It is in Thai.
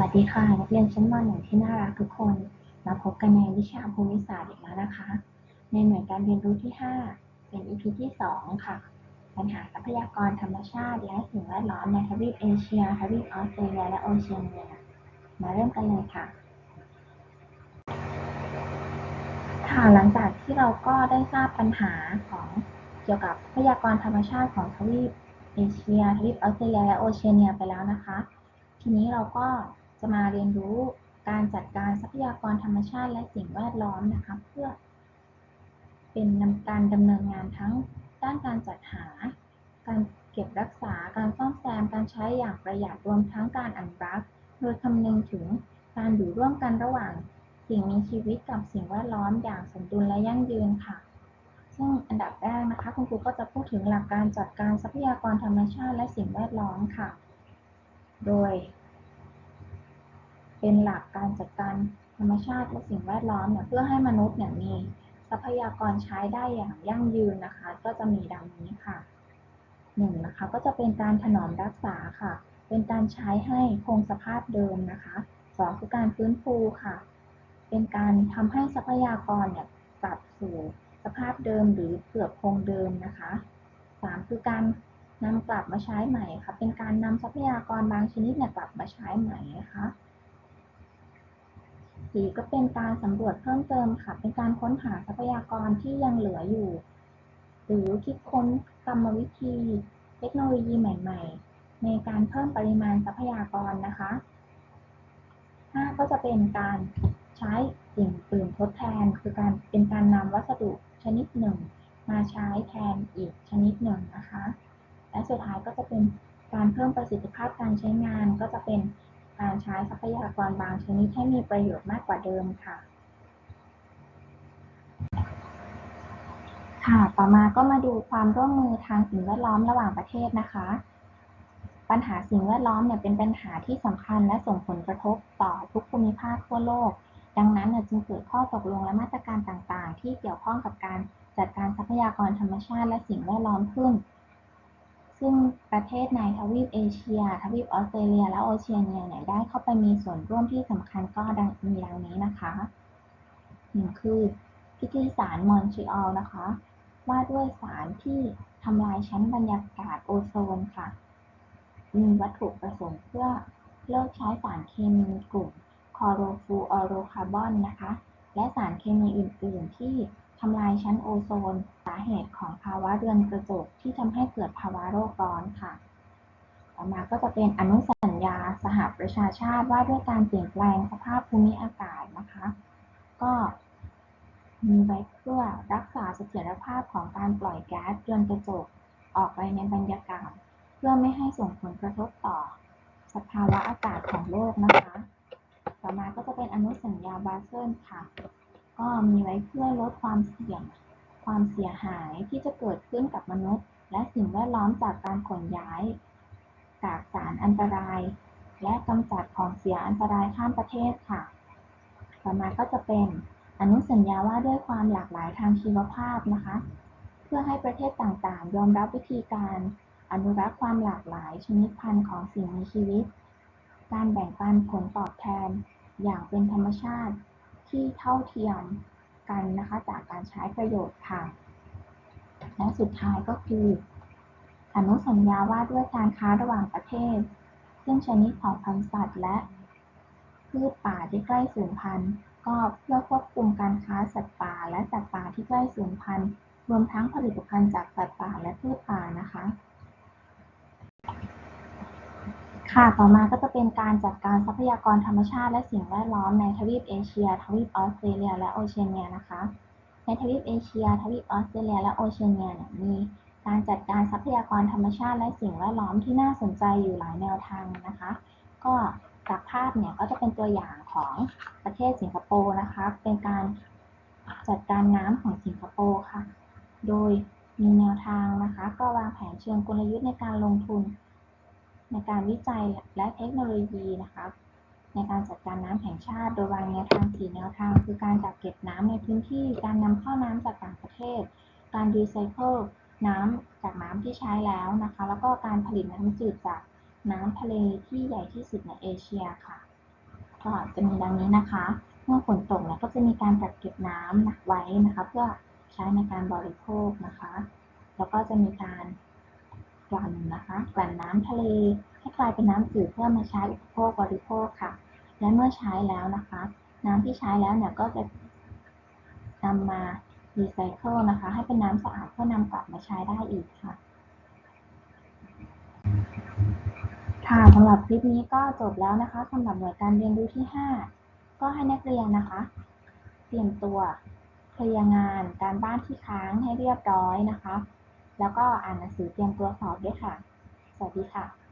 วัสดีค่ะ นักเรียนชั้นม .1 ที่น่ารักทุกคน มาพบกันในวิชาภูมิศาสตร์อีกแล้วนะคะ ในหน่วยการเรียนรู้ที่ 5 เป็น EP ที่ 2 ค่ะ ปัญหาทรัพยากรธรรมชาติ และสิ่งแวดล้อมในทวีปเอเชียทวีปออสเตรเลียและโอเชียเนียมาเริ่มกันเลยค่ะ ค่ะหลังจากที่เราก็ได้ทราบปัญหาของเกี่ยวกับทรัพยากรธรรมชาติของทวีปเอเชียทวีปออสเตรเลียและโอเชียเนียไปแล้วนะคะทีนี้เราก็ จะมาเรียนรู้การจัดการทรัพยากรธรรมชาติและสิ่งแวดล้อมนะคะเพื่อเป็นการดำเนินงานทั้งด้านการจัดหา การเก็บรักษา การซ่อมแซม การใช้อย่างประหยัดรวมทั้งการอนุรักษ์ โดยคำนึงถึงการอยู่ร่วมกันระหว่างสิ่งมีชีวิตกับสิ่งแวดล้อมอย่างสมดุลและยั่งยืนค่ะ ซึ่งอันดับแรกนะคะคุณครูก็จะพูดถึงหลักการจัดการทรัพยากรธรรมชาติและสิ่งแวดล้อมค่ะ โดย เป็นหลักการจัดการธรรมชาติและสิ่งแวดล้อมเนี่ยเพื่อให้มนุษย์เนี่ยมีทรัพยากรใช้ได้อย่างยั่งยืนนะคะ ก็จะมีดังนี้ค่ะหนึ่งนะคะก็จะเป็นการถนอมรักษาค่ะ เป็นการใช้ให้คงสภาพเดิมนะคะสองคือการฟื้นฟูค่ะ เป็นการทำให้ทรัพยากรเนี่ยกลับสู่สภาพเดิมหรือเกือบคงเดิมนะคะสามคือการนำกลับมาใช้ใหม่ค่ะ เป็นการนำทรัพยากรบางชนิดเนี่ยกลับมาใช้ใหม่นะคะ สี่ก็เป็นการสำรวจเพิ่มเติมค่ะ เป็นการค้นหาทรัพยากรที่ยังเหลืออยู่ หรือคิดค้นกรรมวิธี เทคโนโลยีใหม่ ๆ ในการเพิ่มปริมาณทรัพยากรนะคะห้าก็จะเป็นการใช้สิ่งอื่นทดแทน คือการเป็นการนำวัสดุชนิดหนึ่ง มาใช้แทนอีกชนิดหนึ่งนะคะ และสุดท้ายก็จะเป็นการเพิ่มประสิทธิภาพการใช้งานก็จะเป็น การใช้ทรัพยากรบางชนิดให้มีประโยชน์มากกว่าเดิมค่ะ ค่ะ ต่อมาก็มาดูความร่วมมือทางสิ่งแวดล้อมระหว่างประเทศนะคะ ปัญหาสิ่งแวดล้อมเนี่ยเป็นปัญหาที่สำคัญและส่งผลกระทบต่อทุกภูมิภาคทั่วโลก ดังนั้นจึงเกิดข้อตกลงและมาตรการต่างๆ ที่เกี่ยวข้องกับการจัดการทรัพยากรธรรมชาติและสิ่งแวดล้อมขึ้น ซึ่งประเทศในทวีปเอเชีย ทวีปออสเตรเลีย และโอเชียเนียเนี่ยได้เข้าไปมีส่วนร่วมที่สำคัญก็ดังมีดังนี้นะคะหนึ่งคือพิธีสารมอนทรีออลนะคะว่าด้วยสารที่ทำลายชั้นบรรยากาศโอโซนค่ะ มีวัตถุประสงค์เพื่อเลิกใช้สารเคมีกลุ่มคอโรฟูออโรคาร์บอนนะคะ และสารเคมีอื่น ๆ ที่ ทำลายชั้นโอโซน สาเหตุของภาวะเรือนกระจกที่ทำให้เกิดภาวะโลกร้อนค่ะ ต่อมาก็จะเป็นอนุสัญญาสหประชาชาติว่าด้วยการเปลี่ยนแปลงสภาพภูมิอากาศนะคะ ก็มีไว้เพื่อรักษาเสถียรภาพของการปล่อยแก๊สเรือนกระจกออกไปในบรรยากาศ เพื่อไม่ให้ส่งผลกระทบต่อ สภาวะอากาศของโลกนะคะ ต่อมาก็จะเป็นอนุสัญญาบาเซิลค่ะ ก็มีไว้เพื่อลดความเสี่ยง ความเสียหายที่จะเกิดขึ้นกับมนุษย์ และสิ่งแวดล้อมจากการขนย้ายกากสารอันตราย และกำจัดของเสียอันตรายข้ามประเทศค่ะ ต่อมาก็จะเป็นอนุสัญญาว่าด้วยความหลากหลายทางชีวภาพนะคะ เพื่อให้ประเทศต่างๆ ยอมรับวิธีการอนุรักษ์ความหลากหลายชนิดพันธุ์ของสิ่งมีชีวิต การแบ่งปันผลตอบแทนอย่างเป็นธรรมชาติ ที่เท่าเทียมกันนะคะจากการใช้ประโยชน์ค่ะ และสุดท้ายก็คือ อนุสัญญาว่าด้วยการค้าระหว่างประเทศ ซึ่งชนิดของพันธุ์สัตว์และพืชป่าที่ใกล้สูญพันธุ์ ก็เพื่อควบคุมการค้าสัตว์ป่าและสัตว์ป่าที่ใกล้สูญพันธุ์ รวมทั้งผลิตภัณฑ์จากสัตว์ป่าและพืชป่านะคะ ค่ะต่อมาก็จะเป็นการจัดการทรัพยากรธรรมชาติและสิ่งแวดล้อมในทวีปเอเชีย ทวีปออสเตรเลีย และโอเชียเนียนะคะ ในทวีปเอเชีย ทวีปออสเตรเลีย และโอเชียเนียเนี่ยมี การจัดการทรัพยากรธรรมชาติและสิ่งแวดล้อมที่น่าสนใจอยู่หลายแนวทางนะคะ ก็จากภาพเนี่ยก็จะเป็นตัวอย่างของประเทศสิงคโปร์นะคะ เป็นการจัดการน้ำของสิงคโปร์ค่ะ โดยมีแนวทางนะคะ ก็วางแผนเชิงกลยุทธ์ในการลงทุน ในการวิจัยและเทคโนโลยีนะคะในการจัดการน้ำแห่งชาติ โดยวางแนวทางสี่แนวทาง คือการกักเก็บน้ำในพื้นที่ การนำเข้าน้ำจากต่างประเทศ การรีไซเคิลน้ำจากน้ำที่ใช้แล้วนะคะ แล้วก็การผลิตน้ำจืดจากน้ำทะเลที่ใหญ่ที่สุดในเอเชียค่ะ ก็จะมีดังนี้นะคะ เมื่อฝนตกเนี่ยก็จะมีการกักเก็บน้ำหนักไว้นะคะ เพื่อใช้ในการบริโภคนะคะ แล้วก็จะมีการ กลั่นนะคะกลั่นน้ำทะเลให้กลายเป็นน้ำจืดเพื่อมาใช้อุปโภคบริโภคค่ะ และเมื่อใช้แล้วนะคะ น้ำที่ใช้แล้วเนี่ยก็จะนำมารีไซเคิลนะคะ ให้เป็นน้ำสะอาดเพื่อนำกลับมาใช้ได้อีกค่ะ ค่ะสำหรับคลิปนี้ก็จบแล้วนะคะสำหรับหน่วยการเรียนรู้ที่ 5 ก็ให้นักเรียนนะคะ เตรียมตัวเคลียร์งานการบ้านที่ค้างให้เรียบร้อยนะคะ แล้วก็อ่านหนังสือเตรียมตัวสอบด้วยค่ะ สวัสดีค่ะ